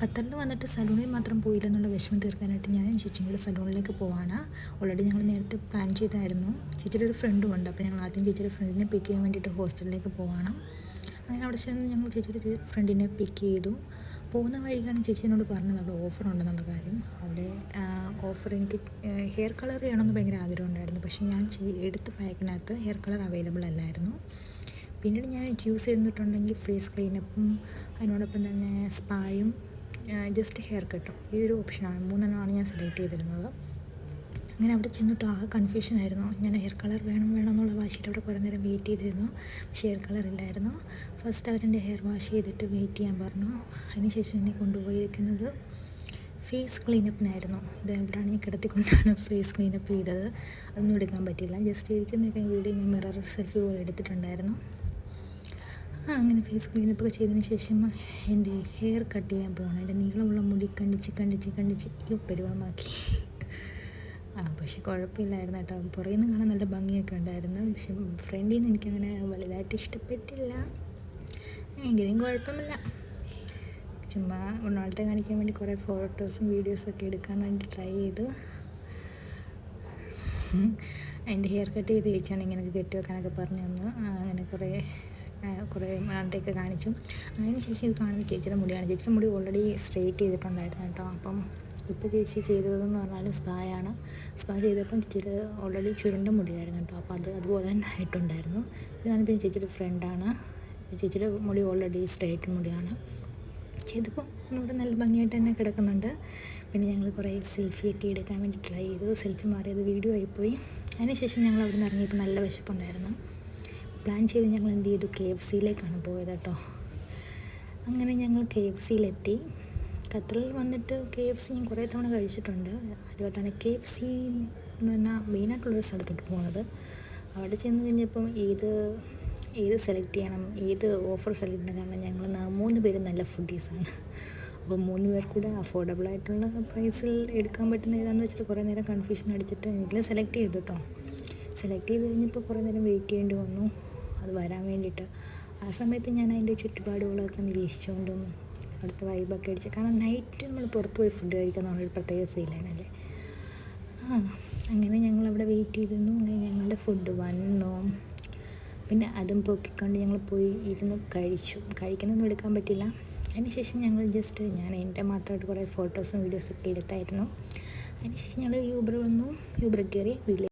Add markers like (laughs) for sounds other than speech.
ഖത്തറിൽ വന്നിട്ട് സലൂണിൽ മാത്രം പോയില്ല എന്നുള്ള വിഷമം തീർക്കാനായിട്ട് ഞാൻ ചേച്ചിയുടെ സലൂണിലേക്ക് പോവാണ്. ഓൾറെഡി ഞങ്ങൾ നേരത്തെ പ്ലാൻ ചെയ്തായിരുന്നു. ചേച്ചിയുടെ ഒരു ഫ്രണ്ടും ഉണ്ട്. അപ്പോൾ ഞങ്ങൾ ആദ്യം ചേച്ചിയുടെ ഫ്രണ്ടിനെ പിക്ക് ചെയ്യാൻ വേണ്ടിയിട്ട് ഹോസ്റ്റലിലേക്ക് പോവാണ്. അങ്ങനെ അവിടെ ചെന്ന് ഞങ്ങൾ ചേച്ചിയുടെ ഫ്രണ്ടിനെ പിക്ക് ചെയ്തു. പോകുന്ന വഴിക്കാണ് ചേച്ചി എന്നോട് പറഞ്ഞത്. അവിടെ ഓഫർ ഉണ്ടെന്നുള്ള കാര്യം. അവിടെ ഓഫർ എനിക്ക് ഹെയർ കളർ ചെയ്യണമെന്ന് ഭയങ്കര ആഗ്രഹം ഉണ്ടായിരുന്നു. പക്ഷേ ഞാൻ എടുത്ത പാക്കിനകത്ത് ഹെയർ കളർ അവൈലബിൾ അല്ലായിരുന്നു. പിന്നീട് ഞാൻ യൂസ് ചെയ്തിട്ടുണ്ടെങ്കിൽ ഫേസ് ക്ലീനപ്പും അതിനോടൊപ്പം തന്നെ സ്പായും ജസ്റ്റ് ഹെയർ കട്ടും ഈ ഒരു ഓപ്ഷനാണ് മൂന്നെണ്ണമാണ് ഞാൻ സെലക്ട് ചെയ്തിരുന്നത്. അങ്ങനെ അവിടെ ചെന്നിട്ട് ആകെ കൺഫ്യൂഷൻ ആയിരുന്നു. ഞാൻ ഹെയർ കളർ വേണം വേണം എന്നുള്ള വാശിയിൽ അവിടെ കുറേ നേരം വെയിറ്റ് ചെയ്തിരുന്നു. പക്ഷേ ഹെയർ കളർ ഇല്ലായിരുന്നു. ഫസ്റ്റ് അവരെന്റെ ഹെയർ വാഷ് ചെയ്തിട്ട് വെയിറ്റ് ചെയ്യാൻ പറഞ്ഞു. അതിനുശേഷം എന്നെ കൊണ്ടുപോയിരിക്കുന്നത് ഫേസ് ക്ലീനപ്പിനായിരുന്നു ഇത് എവിടെയാണ് ഞാൻ കിടത്തിക്കൊണ്ടാണ് (laughs) ഫേസ് ക്ലീനപ്പ് ചെയ്തത്. അതൊന്നും എടുക്കാൻ പറ്റിയില്ല. ജസ്റ്റ് ഇരിക്കുന്നൊക്കെ വീഡിയോ ഞാൻ മിറർ സെൽഫി പോലെ എടുത്തിട്ടുണ്ടായിരുന്നു. അങ്ങനെ ഫേസ് ക്ലീനപ്പ് ഒക്കെ ചെയ്തതിന് ശേഷം എന്റെ ഹെയർ കട്ട് ചെയ്യാൻ പോകണം എന്റെ നീളമുള്ള മുടി കണ്ടിച്ച് കണ്ടിച്ച് കണ്ടിച്ച് ഈ പരിവമാക്കി ആ പക്ഷെ കുഴപ്പമില്ലായിരുന്നു കേട്ടോ. പുറകിൽ നിന്ന് കാണാൻ നല്ല ഭംഗിയൊക്കെ ഉണ്ടായിരുന്നു. പക്ഷെ ഫ്രണ്ടിൽ നിന്ന് എനിക്കങ്ങനെ വലുതായിട്ട് ഇഷ്ടപ്പെട്ടില്ല. എങ്കിലും കുഴപ്പമില്ല. ചുമ്മാ ഉണ്ണാളത്തെ കാണിക്കാൻ വേണ്ടി കുറേ ഫോട്ടോസും വീഡിയോസും ഒക്കെ എടുക്കാൻ വേണ്ടി ട്രൈ ചെയ്തു. എന്റെ ഹെയർ കട്ട് ചെയ്ത് ചേച്ചിയാണ് ഇങ്ങനെയൊക്കെ കെട്ടി വെക്കാനൊക്കെ പറഞ്ഞു തന്നു അങ്ങനെ കുറേ കുറേ നാളത്തെയൊക്കെ കാണിച്ചു. അതിന് ശേഷം ഇത് കാണുന്ന ചേച്ചിയുടെ മുടിയാണ്. ചേച്ചിയുടെ മുടി ഓൾറെഡി സ്ട്രെയിറ്റ് ചെയ്തിട്ടുണ്ടായിരുന്നു കേട്ടോ. അപ്പം ഇപ്പോൾ ചേച്ചി ചെയ്തതെന്ന് പറഞ്ഞാലും സ്പായാണ് സ്പാ ചെയ്തപ്പം ചേച്ചിയിൽ ഓൾറെഡി ചുരുണ്ട മുടിയായിരുന്നു കേട്ടോ. അപ്പോൾ അത് അതുപോലെ തന്നെ ആയിട്ടുണ്ടായിരുന്നു. ഇത് കാണിപ്പോൾ ചേച്ചിയുടെ ഫ്രണ്ടാണ് ചേച്ചിയുടെ മുടി ഓൾറെഡി സ്ട്രെയിറ്റ് മുടിയാണ്. ചെയ്തപ്പോൾ ഒന്നുകൂടെ നല്ല ഭംഗിയായിട്ട് തന്നെ കിടക്കുന്നുണ്ട്. പിന്നെ ഞങ്ങൾ കുറേ സെൽഫിയൊക്കെ എടുക്കാൻ വേണ്ടി ട്രൈ ചെയ്തു. സെൽഫി മാറിയത് വീഡിയോ ആയിപ്പോയി അതിനുശേഷം ഞങ്ങൾ അവിടെ നിന്ന് ഇറങ്ങിയപ്പോൾ നല്ല വിശപ്പുണ്ടായിരുന്നു. പ്ലാൻ ചെയ്ത് ഞങ്ങൾ എന്ത് ചെയ്തു? കെ എഫ് സിയിലേക്കാണ് പോയത് കേട്ടോ. അങ്ങനെ ഞങ്ങൾ കെ എഫ് സിയിലെത്തി ഖത്തറിൽ വന്നിട്ട് കെ എഫ് സി ഞാൻ കുറേ തവണ കഴിച്ചിട്ടുണ്ട്. അതുകൊണ്ടാണ് കെ എഫ് സി എന്ന് പറഞ്ഞാൽ മെയിനായിട്ടുള്ളൊരു സ്ഥലത്തോട്ട് പോകുന്നത് അവിടെ ചെന്ന് കഴിഞ്ഞപ്പം ഏത് ഏത് സെലക്ട് ചെയ്യണം ഏത് ഓഫർ സെലക്ട് ചെയ്യണം കാരണം ഞങ്ങൾ മൂന്ന് പേര് നല്ല ഫുഡീസാണ് അപ്പോൾ മൂന്ന് പേർ കൂടെ അഫോർഡബിൾ ആയിട്ടുള്ള പ്രൈസിൽ എടുക്കാൻ പറ്റുന്ന ഏതാണെന്ന് വെച്ചിട്ട് കുറേ നേരം കൺഫ്യൂഷൻ അടിച്ചിട്ട് എനിക്ക് സെലക്ട് ചെയ്തു കേട്ടോ. സെലക്ട് ചെയ്ത് കഴിഞ്ഞപ്പോൾ കുറേ നേരം വെയിറ്റ് ചെയ്യേണ്ടി വന്നു. അത് വരാൻ വേണ്ടിയിട്ട്. ആ സമയത്ത് ഞാൻ അതിന്റെ ചുറ്റുപാടുകളൊക്കെ നിരീക്ഷിച്ചുകൊണ്ടും അടുത്ത വൈബൊക്കെ അടിച്ച്. കാരണം നൈറ്റ് നമ്മൾ പുറത്ത് പോയി ഫുഡ് കഴിക്കാൻ ഒരു പ്രത്യേക ഫീലാണല്ലേ ആ അങ്ങനെ ഞങ്ങൾ അവിടെ വെയിറ്റ് ചെയ്തിരുന്നു. അങ്ങനെ ഞങ്ങളുടെ ഫുഡ് വന്നു. പിന്നെ അതും പൊക്കിക്കൊണ്ട് ഞങ്ങൾ പോയി ഇരുന്ന് കഴിച്ചു. കഴിക്കുന്നൊന്നും എടുക്കാൻ പറ്റില്ല. അതിനുശേഷം ഞങ്ങൾ ജസ്റ്റ് ഞാൻ എന്റെ മാത്രമായിട്ട് കുറേ ഫോട്ടോസും വീഡിയോസും വീഡിയോസൊക്കെ എടുത്തായിരുന്നു. അതിനുശേഷം ഞങ്ങൾ യൂബർ വന്നു. യൂബർ കയറി വീട്ടിൽ